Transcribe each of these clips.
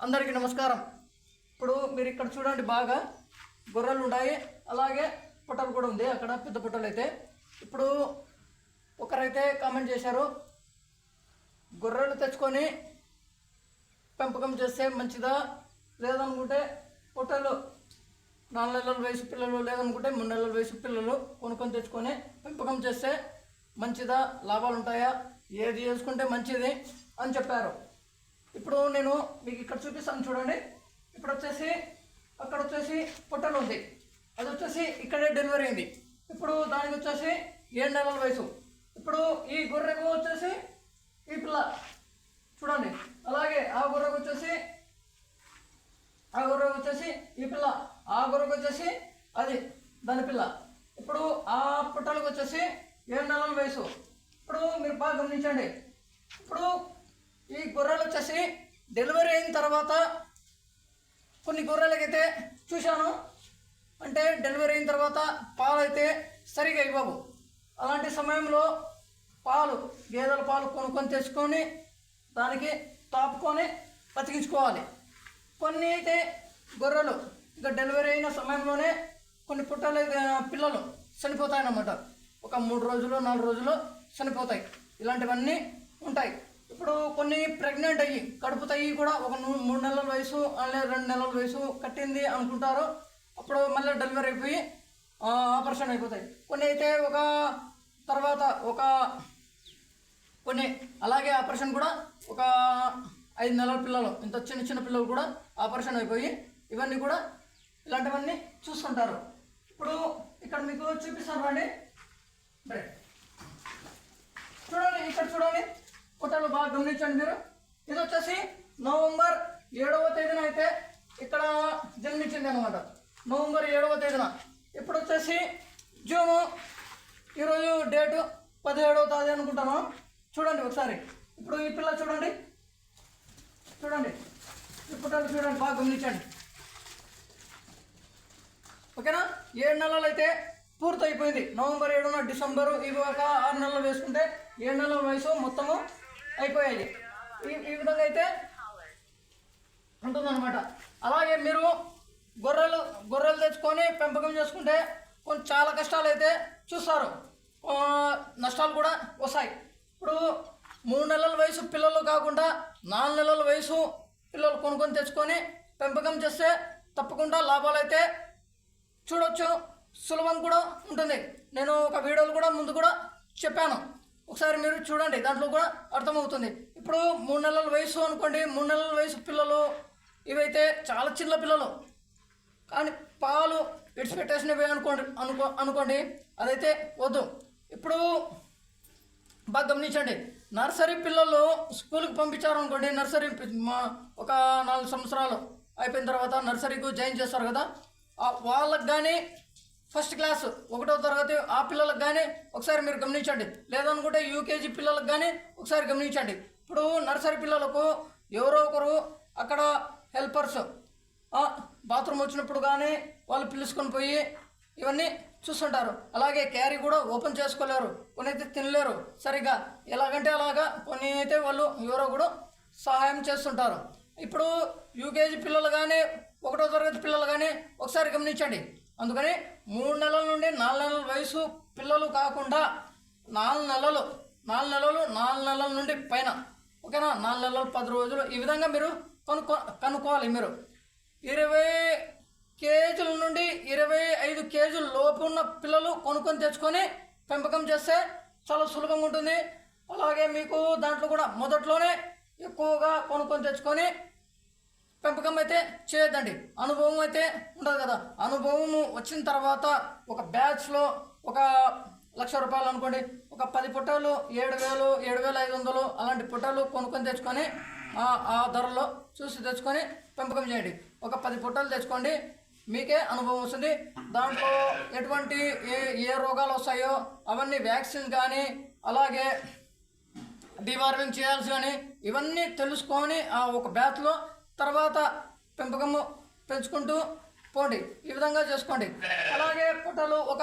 అందరికీ నమస్కారం. ఇప్పుడు మీరు ఇక్కడ చూడండి బాగా గొర్రెలు ఉన్నాయి. అలాగే పుట్టలు కూడా ఉంది. అక్కడ పెద్ద పుట్టలు అయితే. ఇప్పుడు ఒకరైతే కామెంట్ చేశారు గొర్రెలు తెచ్చుకొని పెంపకం చేస్తే మంచిదా? లేదనుకుంటే పుట్టలు నాలుగు నెలల వయసు పిల్లలు లేదనుకుంటే మూడు నెలల వయసు పిల్లలు కొనుక్కొని తెచ్చుకొని పెంపకం చేస్తే మంచిదా? లాభాలు ఉంటాయా? ఏది చేసుకుంటే మంచిది? అని చెప్పారు. ఇప్పుడు నేను మీకు ఇక్కడ చూపిస్తాను చూడండి. ఇప్పుడు వచ్చేసి అక్కడ వచ్చేసి పుట్టలు ఉంది. అది వచ్చేసి ఇక్కడే డెలివరీ అయింది. ఇప్పుడు దానికి వచ్చేసి ఏడు నెలల వయసు. ఇప్పుడు ఈ గొర్రెకు వచ్చేసి ఈ పిల్ల. చూడండి. అలాగే ఆ గొర్రెకు వచ్చేసి ఆ గొర్రెకు వచ్చేసి ఈ పిల్ల. ఆ గొర్రెకు వచ్చేసి అది దాని పిల్ల. ఇప్పుడు ఆ పుట్టలకు వచ్చేసి ఏడు నెలల వయసు. ఇప్పుడు మీరు బాగా గమనించండి. ఇప్పుడు ఈ గొర్రెలు వచ్చేసి డెలివరీ అయిన తర్వాత కొన్ని గొర్రెలకైతే చూశాను. అంటే డెలివరీ అయిన తర్వాత పాలు అయితే సరిగా ఇవ్వవు. అలాంటి సమయంలో పాలు గేదెల పాలు కొనుక్కొని తెచ్చుకొని దానికి తాపుకొని బతికించుకోవాలి. కొన్ని అయితే గొర్రెలు ఇక డెలివరీ అయిన సమయంలోనే కొన్ని పుట్టలు పిల్లలు చనిపోతాయన్నమాట. ఒక మూడు రోజులు నాలుగు రోజులు చనిపోతాయి. ఇలాంటివన్నీ ఉంటాయి. ఇప్పుడు కొన్ని ప్రెగ్నెంట్ అయ్యి కడుపు తయ్యి కూడా ఒక మూడు నెలల వయసు అలాగే రెండు నెలల వయసు కట్టింది అనుకుంటారు. అప్పుడు మళ్ళీ డెలివరీ అయిపోయి ఆపరేషన్ అయిపోతాయి. కొన్ని అయితే ఒక తర్వాత ఒక కొన్ని అలాగే ఆపరేషన్ కూడా ఒక ఐదు నెలల పిల్లలు ఇంత చిన్న చిన్న పిల్లలు కూడా ఆపరేషన్ అయిపోయి ఇవన్నీ కూడా ఇలాంటివన్నీ చూస్తుంటారు. ఇప్పుడు ఇక్కడ మీకు చూపిస్తాను రండి. చూడండి ఇక్కడ చూడండి. ఫోటోలు బాగా గమనించండి మీరు. ఇది వచ్చేసి నవంబర్ ఏడవ తేదీన అయితే ఇక్కడ జన్మించింది అనమాట నవంబర్ ఏడవ తేదీన. ఇప్పుడు వచ్చేసి జూను. ఈరోజు డేటు పదిహేడవ తేదీ అనుకుంటాను. చూడండి ఒకసారి. ఇప్పుడు ఈ పిల్ల చూడండి. చూడండి. ఈ ఫోటోలు చూడండి బాగా గమనించండి. ఓకేనా? ఏడు నెలలు అయితే పూర్తయిపోయింది. నవంబర్ ఏడున డిసెంబరు ఇవి ఒక ఆరు నెలలు వేసుకుంటే ఏడు నెలల వయసు మొత్తము అయిపోయాయి. ఈ ఈ విధంగా అయితే ఉంటుందన్నమాట. అలాగే మీరు గొర్రెలు గొర్రెలు తెచ్చుకొని పెంపకం చేసుకుంటే కొంచెం చాలా కష్టాలు అయితే చూస్తారు నష్టాలు కూడా వస్తాయి. ఇప్పుడు మూడు నెలల వయసు పిల్లలు కాకుండా నాలుగు నెలల వయసు పిల్లలు కొనుక్కొని తెచ్చుకొని పెంపకం చేస్తే తప్పకుండా లాభాలు అయితే చూడొచ్చు. సులభం కూడా ఉంటుంది. నేను ఒక వీడియోలు కూడా ముందు కూడా చెప్పాను. ఒకసారి మీరు చూడండి దాంట్లో కూడా అర్థమవుతుంది. ఇప్పుడు మూడు నెలల వయసు అనుకోండి మూడు నెలల వయసు పిల్లలు ఇవైతే చాలా చిన్న పిల్లలు. కానీ పాలు విడిచిపెట్టేసినవి అనుకోండి అనుకో అనుకోండి అదైతే వద్దు. ఇప్పుడు బాగా గమనించండి నర్సరీ పిల్లలు స్కూల్కి పంపించారు అనుకోండి నర్సరీ మా- ఒక నాలుగు సంవత్సరాలు అయిపోయిన తర్వాత నర్సరీకి జాయిన్ చేస్తారు కదా ఆ వాళ్ళకి కానీ ఫస్ట్ క్లాస్ ఒకటో తరగతి ఆ పిల్లలకు కానీ ఒకసారి మీరు గమనించండి. లేదనుకుంటే యూకేజీ పిల్లలకు కానీ ఒకసారి గమనించండి. ఇప్పుడు నర్సరీ పిల్లలకు ఎవరో ఒకరు అక్కడ హెల్పర్స్ బాత్రూమ్ వచ్చినప్పుడు కానీ వాళ్ళు పిలుచుకొని పోయి ఇవన్నీ చూస్తుంటారు. అలాగే క్యారీ కూడా ఓపెన్ చేసుకోలేరు కొన్ని అయితే తినలేరు సరిగ్గా ఎలాగంటే అలాగా కొన్ని అయితే వాళ్ళు ఎవరో కూడా సహాయం చేస్తుంటారు. ఇప్పుడు యూకేజీ పిల్లలు కానీ ఒకటో తరగతి పిల్లలు కానీ ఒకసారి గమనించండి. అందుకని మూడు నెలల నుండి నాలుగు నెలల వయసు పిల్లలు కాకుండా నాలుగు నెలలు నాలుగు నెలలు నాలుగు నెలల నుండి పైన. ఓకేనా? నాలుగు నెలలు పది రోజులు. ఈ విధంగా మీరు కనుక్కో కనుక్కోవాలి మీరు. ఇరవై కేజీల నుండి ఇరవై ఐదు కేజీల లోపు ఉన్న పిల్లలు కొనుక్కొని తెచ్చుకొని పెంపకం చేస్తే చాలా సులభంగా ఉంటుంది. అలాగే మీకు దాంట్లో కూడా మొదట్లోనే ఎక్కువగా కొనుక్కొని తెచ్చుకొని పెంపకం అయితే చేయొద్దండి. అనుభవం అయితే ఉండదు కదా. అనుభవము వచ్చిన తర్వాత ఒక బ్యాచ్లో ఒక లక్ష రూపాయలు అనుకోండి. ఒక పది పుట్టలు ఏడు వేలు ఏడు వేల ఐదు వందలు అలాంటి పుట్టలు కొనుక్కొని తెచ్చుకొని ఆ- ధరలో చూసి తెచ్చుకొని పెంపకం చేయండి. ఒక పది పుట్టలు తెచ్చుకోండి. మీకే అనుభవం వస్తుంది. దాంట్లో ఎటువంటి ఏ ఏ రోగాలు వస్తాయో అవన్నీ వ్యాక్సిన్ కానీ అలాగే డివార్మింగ్ చేయాల్సి కానీ ఇవన్నీ తెలుసుకొని ఆ ఒక బ్యాచ్లో తర్వాత పెంపకము పెంచుకుంటూ పోండి. ఈ విధంగా చేసుకోండి. అలాగే పుట్టలు ఒక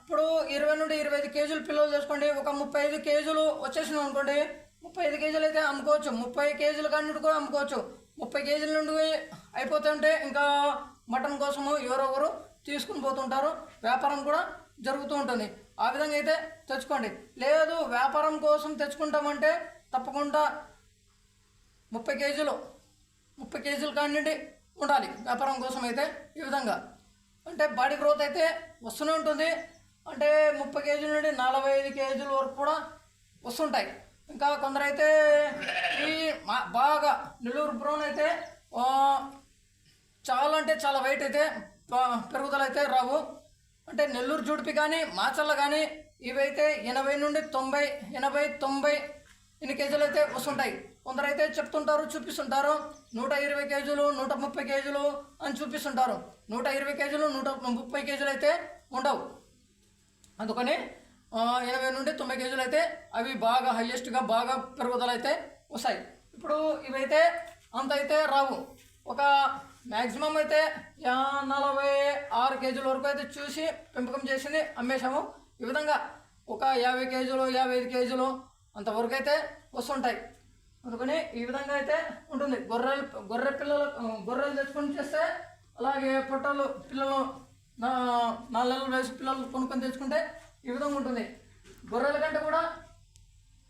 ఇప్పుడు ఇరవై నుండి ఇరవై ఐదు కేజీలు పిల్లలు చేసుకోండి. ఒక ముప్పై ఐదు కేజీలు వచ్చేసింది అనుకోండి. ముప్పై ఐదు కేజీలు అయితే అమ్ముకోవచ్చు. ముప్పై కేజీలు కానీ కూడా అమ్ముకోవచ్చు. ముప్పై కేజీల నుండి అయిపోతుంటే ఇంకా మటన్ కోసము ఎవరెవరు తీసుకుని పోతుంటారు. వ్యాపారం కూడా జరుగుతూ ఉంటుంది. ఆ విధంగా అయితే తెచ్చుకోండి. లేదు వ్యాపారం కోసం తెచ్చుకుంటామంటే తప్పకుండా ముప్పై కేజీలు ముప్పై కేజీలు కానివ్వండి ఉండాలి. వ్యాపారం కోసం అయితే ఈ విధంగా. అంటే బాడీ గ్రోత్ అయితే వస్తూనే ఉంటుంది. అంటే ముప్పై కేజీల నుండి నలభై ఐదు కేజీల వరకు కూడా వస్తుంటాయి. ఇంకా కొందరైతే ఈ మా- బాగా నెల్లూరు బ్రౌన్ అయితే చాలా అంటే చాలా వెయిట్ అయితే పెరుగుదల అయితే రావు. అంటే నెల్లూరు జుడిపి కానీ మాచల్ల కానీ ఇవైతే ఎనభై నుండి తొంభై ఎనభై తొంభై ఇన్ని కేజీలు అయితే వస్తుంటాయి? కొందరైతే చెప్తుంటారు చూపిస్తుంటారు నూట ఇరవై కేజీలు నూట ముప్పై కేజీలు అని చూపిస్తుంటారు. నూట ఇరవై కేజీలు నూట ముప్పై కేజీలు అయితే ఉండవు. అందుకని ఆ, ఎనభై నుండి తొంభై కేజీలు అయితే అవి బాగా హయ్యెస్ట్గా బాగా పెరుగుదల అయితే వస్తాయి. ఇప్పుడు ఇవైతే అంత అయితే రావు. ఒక మ్యాక్సిమం అయితే నలభై ఆరు కేజీల వరకు అయితే చూసి పెంపకం చేసింది అమ్మేశాము. ఈ విధంగా ఒక యాభై కేజీలు యాభై ఐదు కేజీలు అంతవరకు అయితే వస్తుంటాయి. అందుకని ఈ విధంగా అయితే ఉంటుంది. గొర్రెలు గొర్రె పిల్లలు గొర్రెలు తెచ్చుకొని చేస్తే అలాగే పొట్టాలు పిల్లలు నా నాలుగు నెలల వయసు పిల్లలు కొనుక్కొని తెచ్చుకుంటే ఈ విధంగా ఉంటుంది. గొర్రెల కంటే కూడా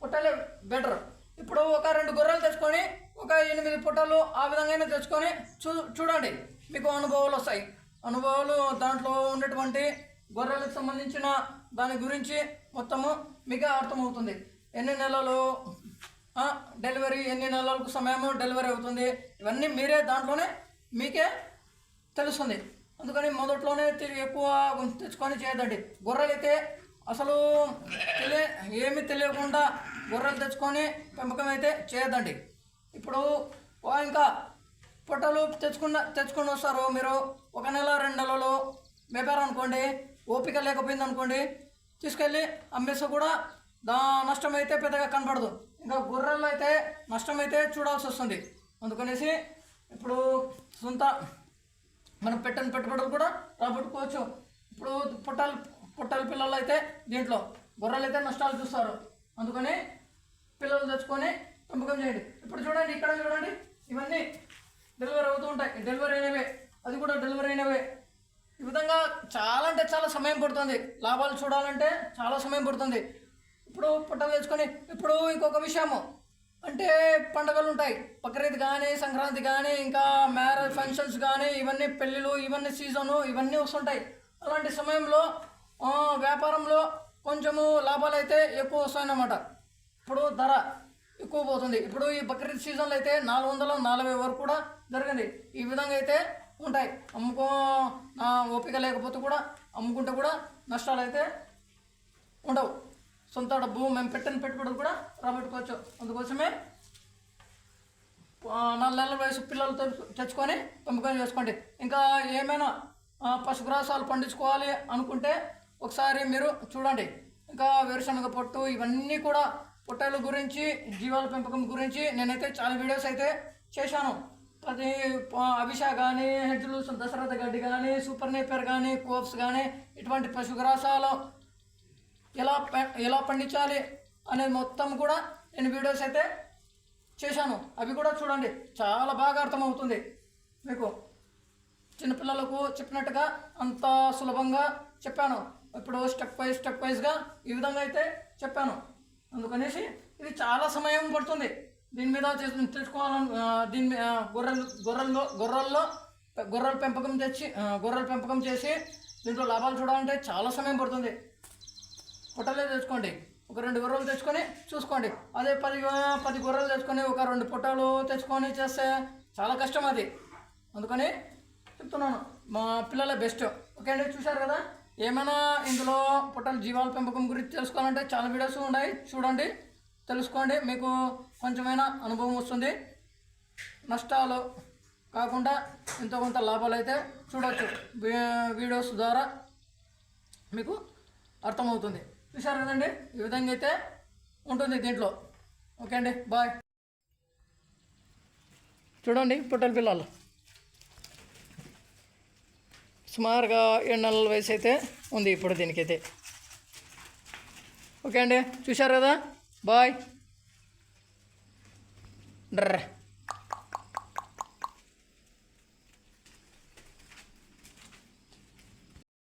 పుట్టలే బెటర్. ఇప్పుడు ఒక రెండు గొర్రెలు తెచ్చుకొని ఒక ఎనిమిది పుట్టలు ఆ విధంగానే తెచ్చుకొని చూ చూడండి. మీకు అనుభవాలు వస్తాయి. అనుభవాలు దాంట్లో ఉన్నటువంటి గొర్రెలకు సంబంధించిన దాని గురించి మొత్తము మీకు అర్థమవుతుంది. ఎన్ని నెలలు? డెలివరీ ఎన్ని నెలలకు సమయము డెలివరీ అవుతుంది? ఇవన్నీ మీరే దాంట్లోనే మీకే తెలుస్తుంది. అందుకని మొదట్లోనే ఎక్కువ తెచ్చుకొని చేయదండి. గొర్రెలైతే అసలు తెలియ ఏమీ తెలియకుండా గొర్రెలు తెచ్చుకొని పెంపకం అయితే చేయదండి. ఇప్పుడు ఇంకా పొట్టలు తెచ్చుకున్న తెచ్చుకొని వస్తారు మీరు. ఒక నెల రెండు నెలలు మేపారు అనుకోండి ఓపిక లేకపోయింది అనుకోండి తీసుకెళ్ళి అమ్మేసి కూడా దా నష్టం అయితే పెద్దగా కనపడదు ఇంకా గొర్రెలు అయితే నష్టం అయితే చూడాల్సి వస్తుంది. అందుకనేసి ఇప్పుడు సొంత మనం పెట్టని పెట్టుబడులు కూడా రాబట్టుకోవచ్చు. ఇప్పుడు పుట్టాలు పుట్టాల పిల్లలు అయితే దీంట్లో గొర్రెలు అయితే నష్టాలు చూస్తారు. అందుకని పిల్లలు తెచ్చుకొని పెంపకం చేయండి. ఇప్పుడు చూడండి ఇక్కడ చూడండి ఇవన్నీ డెలివరీ అవుతూ ఉంటాయి. డెలివరీ అయినవే అది కూడా డెలివరీ అయినవే. ఈ విధంగా చాలా అంటే చాలా సమయం పడుతుంది. లాభాలు చూడాలంటే చాలా సమయం పడుతుంది. ఇప్పుడు పుట్టలు తెచ్చుకొని ఇప్పుడు ఇంకొక విషయము. అంటే పండుగలు ఉంటాయి. బక్రీద్ కానీ సంక్రాంతి కానీ ఇంకా మ్యారేజ్ ఫంక్షన్స్ కానీ ఇవన్నీ పెళ్ళిళ్ళు ఇవన్నీ సీజను ఇవన్నీ వస్తుంటాయి. అలాంటి సమయంలో వ్యాపారంలో కొంచెము లాభాలు అయితే ఎక్కువ వస్తాయన్నమాట. ఇప్పుడు ధర ఎక్కువ పోతుంది. ఇప్పుడు ఈ బక్రీద్ సీజన్లో అయితే నాలుగు వందల నలభై వరకు కూడా జరిగింది. ఈ విధంగా అయితే ఉంటాయి. అమ్ముకో నా ఓపిక లేకపోతే కూడా అమ్ముకుంటే కూడా నష్టాలు అయితే ఉండవు. సొంత డబ్బు మేము పెట్టిన పెట్టుబడులు కూడా రాబట్టుకోవచ్చు. అందుకోసమే నాలుగు నెలల వయసు పిల్లలతో తెచ్చుకొని పెంపకం చేసుకోండి. ఇంకా ఏమైనా పశుగ్రాసాలు పండించుకోవాలి అనుకుంటే ఒకసారి మీరు చూడండి. ఇంకా వేరుశనగ పొట్టు ఇవన్నీ కూడా పొట్టల గురించి జీవాల పెంపకం గురించి నేనైతే చాలా వీడియోస్ అయితే చేశాను. అది అభిషా కానీ హెడ్జులు దశరథ గడ్డి కానీ సూపర్ నేపర్ కానీ కోప్స్ కానీ ఇటువంటి పశుగ్రాసాలు ఎలా ఎలా పండించాలి అనేది మొత్తం కూడా నేను వీడియోస్ అయితే చేశాను. అవి కూడా చూడండి. చాలా బాగా అర్థమవుతుంది మీకు. చిన్నపిల్లలకు చెప్పినట్టుగా అంత సులభంగా చెప్పాను. ఇప్పుడు స్టెప్ వైజ్ స్టెప్ వైజ్గా ఈ విధంగా అయితే చెప్పాను. అందుకనేసి ఇది చాలా సమయం పడుతుంది. దీని మీద చేసు- తెచ్చుకోవాలని దీని మీద గొర్రెలు గొర్రెల్లో గొర్రెల్లో గొర్రెల పెంపకం తెచ్చి గొర్రెల పెంపకం చేసి దీంట్లో లాభాలు చూడాలంటే చాలా సమయం పడుతుంది. పొట్టలే తెచ్చుకోండి. ఒక రెండు గొర్రెలు తెచ్చుకొని చూసుకోండి. అదే పది పది గొర్రెలు తెచ్చుకొని ఒక రెండు పొట్టాలు తెచ్చుకొని చేస్తే చాలా కష్టం అది. అందుకని చెప్తున్నాను మా పిల్లలే బెస్ట్. ఓకే అండి చూశారు కదా? ఏమైనా ఇందులో పొట్టల జీవాల పెంపకం గురించి తెలుసుకోవాలంటే చాలా వీడియోస్ ఉన్నాయి. చూడండి తెలుసుకోండి. మీకు కొంచెమైనా అనుభవం వస్తుంది. నష్టాలు కాకుండా ఎంతో కొంత లాభాలు అయితే చూడవచ్చు వీడియోస్ ద్వారా మీకు అర్థమవుతుంది. చూశారు కదండి? ఈ విధంగా అయితే ఉంటుంది దీంట్లో. ఓకే అండి బాయ్. చూడండి పుట్టల పిల్లలు. సుమారుగా ఏడు నెలల వయసు అయితే ఉంది ఇప్పుడు దీనికైతే. ఓకే అండి చూశారు కదా? బాయ్. డ్ర